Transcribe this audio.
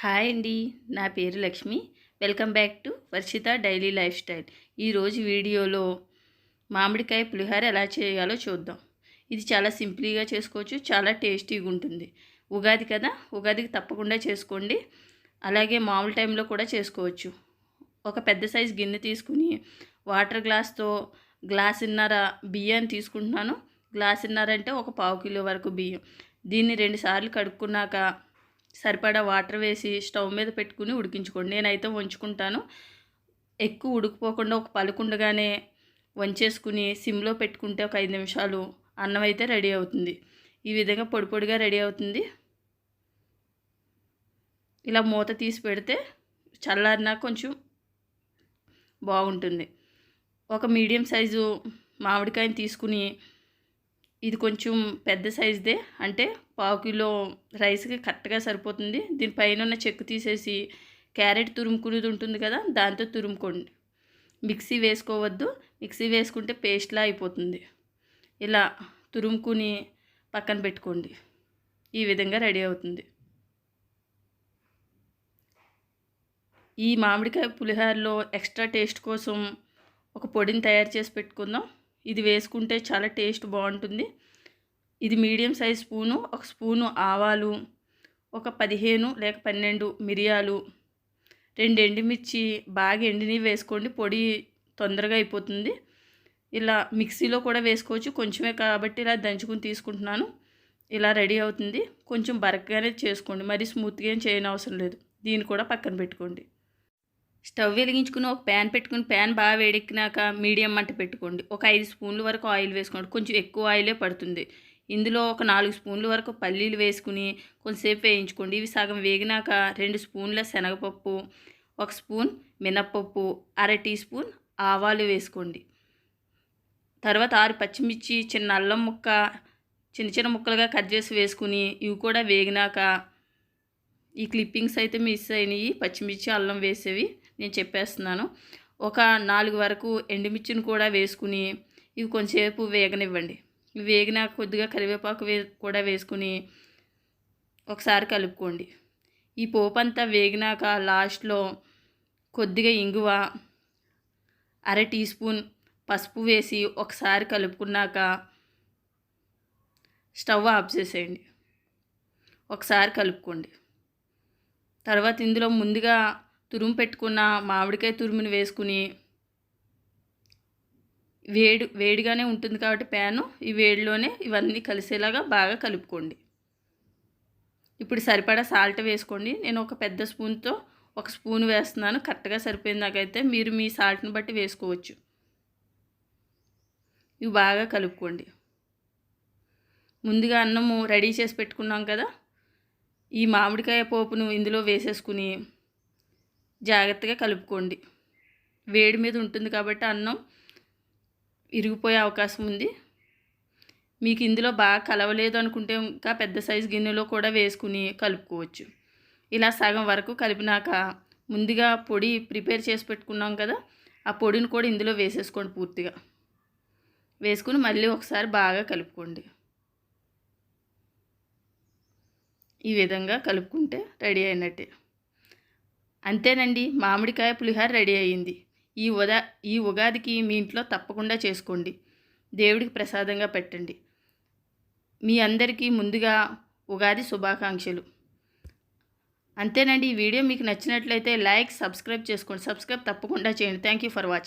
Hi అండి నా పేరు Lakshmi. Welcome back to Varshitha daily lifestyle. ఈరోజు వీడియోలో మామిడికాయ పులిహోర ఎలా చేయాలో చూద్దాం. ఇది చాలా సింపుల్గా చేసుకోవచ్చు చాలా టేస్టీగా ఉంటుంది. ఉగాది కదా ఉగాదికి తప్పకుండా చేసుకోండి. అలాగే మామూలు టైంలో కూడా చేసుకోవచ్చు. ఒక పెద్ద సైజు గిన్నె తీసుకుని వాటర్ గ్లాస్తో గ్లాసున్నర బియ్యాన్ని తీసుకుంటున్నాను. గ్లాసున్నర అంటే ఒక పావు కిలో వరకు బియ్యం. దీన్ని రెండు సార్లు కడుక్కున్నాక సరిపడా వాటర్ వేసి స్టవ్ మీద పెట్టుకుని ఉడికించుకోండి. నేనైతే వంచుకుంటాను. ఎక్కువ ఉడికిపోకుండా ఒక పలుకుండగానే వంచేసుకుని సిమ్లో పెట్టుకుంటే ఒక ఐదు నిమిషాలు అన్నం అయితే రెడీ అవుతుంది. ఈ విధంగా పొడి పొడిగా రెడీ అవుతుంది. ఇలా మూత తీసి పెడితే చల్లారినా కొంచెం బాగుంటుంది. ఒక మీడియం సైజు మామిడికాయని తీసుకుని ఇది కొంచెం పెద్ద సైజుదే. అంటే పావు కిలో రైస్కి కరెక్ట్గా సరిపోతుంది. దీనిపైన ఉన్న చెక్కు తీసేసి క్యారెట్ తురుముకునేది ఉంటుంది కదా దాంతో తురుముకోండి. మిక్సీ వేసుకోవద్దు. మిక్సీ వేసుకుంటే పేస్ట్లా అయిపోతుంది. ఇలా తురుముకుని పక్కన పెట్టుకోండి. ఈ విధంగా రెడీ అవుతుంది. ఈ మామిడికాయ పులిహోరలో ఎక్స్ట్రా టేస్ట్ కోసం ఒక పొడిని తయారు చేసి పెట్టుకుందాం. ఇది వేసుకుంటే చాలా టేస్ట్ బాగుంటుంది. ఇది మీడియం సైజ్ స్పూను ఒక స్పూను ఆవాలు ఒక పదిహేను లేక పన్నెండు మిరియాలు రెండు ఎండుమిర్చి బాగా ఎండిని వేసుకోండి పొడి తొందరగా అయిపోతుంది. ఇలా మిక్సీలో కూడా వేసుకోవచ్చు. కొంచెమే కాబట్టి ఇలా దంచుకుని తీసుకుంటున్నాను. ఇలా రెడీ అవుతుంది. కొంచెం బరకగానే చేసుకోండి. మరి స్మూత్గా ఏం చేయని అవసరం లేదు. దీన్ని కూడా పక్కన పెట్టుకోండి. స్టవ్ వెలిగించుకుని ఒక ప్యాన్ పెట్టుకుని ప్యాన్ బాగా వేడెక్కినాక మీడియం మంట పెట్టుకోండి. ఒక ఐదు స్పూన్ల వరకు ఆయిల్ వేసుకోండి. కొంచెం ఎక్కువ ఆయిలే పడుతుంది. ఇందులో ఒక నాలుగు స్పూన్ల వరకు పల్లీలు వేసుకుని కొంచెంసేపు వేయించుకోండి. ఇవి సగం వేగినాక రెండు స్పూన్ల శనగపప్పు ఒక స్పూన్ మినప్పప్పు అర టీ స్పూన్ ఆవాలు వేసుకోండి. తర్వాత ఆరు పచ్చిమిర్చి చిన్న అల్లం ముక్క చిన్న చిన్న ముక్కలుగా కట్ చేసి వేసుకుని ఇవి కూడా వేగినాక ఈ క్లిప్పింగ్స్ అయితే మిస్ అయినాయి. పచ్చిమిర్చి అల్లం వేసేవి నేను చెప్పేస్తున్నాను. ఒక నాలుగు వరకు ఎండుమిర్చిని కూడా వేసుకుని ఇవి కొంచెంసేపు వేగనివ్వండి. వేగినాక కొద్దిగా కరివేపాకు వే కూడా వేసుకుని ఒకసారి కలుపుకోండి. ఈ పోపు అంతా వేగినాక లాస్ట్లో కొద్దిగా ఇంగువ అర టీ స్పూన్ పసుపు వేసి ఒకసారి కలుపుకున్నాక స్టవ్ ఆఫ్ చేసేయండి. ఒకసారి కలుపుకోండి. తర్వాత ఇందులో ముందుగా తురుము పెట్టుకున్న మామిడికాయ తురుముని వేసుకుని వేడి వేడిగానే ఉంటుంది కాబట్టి ప్యాను. ఈ వేడిలోనే ఇవన్నీ కలిసేలాగా బాగా కలుపుకోండి. ఇప్పుడు సరిపడా సాల్ట్ వేసుకోండి. నేను ఒక పెద్ద స్పూన్తో ఒక స్పూన్ వేస్తున్నాను. కరెక్ట్గా సరిపోయిందాకైతే మీరు మీ సాల్ట్ని బట్టి వేసుకోవచ్చు. ఇవి బాగా కలుపుకోండి. ముందుగా అన్నము రెడీ చేసి పెట్టుకున్నాం కదా. ఈ మామిడికాయ పోపును ఇందులో వేసేసుకుని జాగ్రత్తగా కలుపుకోండి. వేడి మీద ఉంటుంది కాబట్టి అన్నం ఇరిగిపోయే అవకాశం ఉంది. మీకు ఇందులో బాగా కలవలేదు అనుకుంటే ఇంకా పెద్ద సైజు గిన్నెలో కూడా వేసుకుని కలుపుకోవచ్చు. ఇలా సగం వరకు కలిపినాక ముందుగా పొడి ప్రిపేర్ చేసి పెట్టుకున్నాం కదా ఆ పొడిని కూడా ఇందులో వేసేసుకోండి పూర్తిగా. వేసుకుని మళ్ళీ ఒకసారి బాగా కలుపుకోండి. ఈ విధంగా కలుపుకుంటే రెడీ అయినట్టే. అంతేనండి మామిడికాయ పులిహార రెడీ అయ్యింది. ఈ ఉదా ఈ ఉగాదికి మీ ఇంట్లో తప్పకుండా చేసుకోండి. దేవుడికి ప్రసాదంగా పెట్టండి. మీ అందరికీ ముందుగా ఉగాది శుభాకాంక్షలు. అంతేనండి ఈ వీడియో మీకు నచ్చినట్లయితే లైక్ సబ్స్క్రైబ్ చేసుకోండి. సబ్స్క్రైబ్ తప్పకుండా చేయండి. Thank you for watching.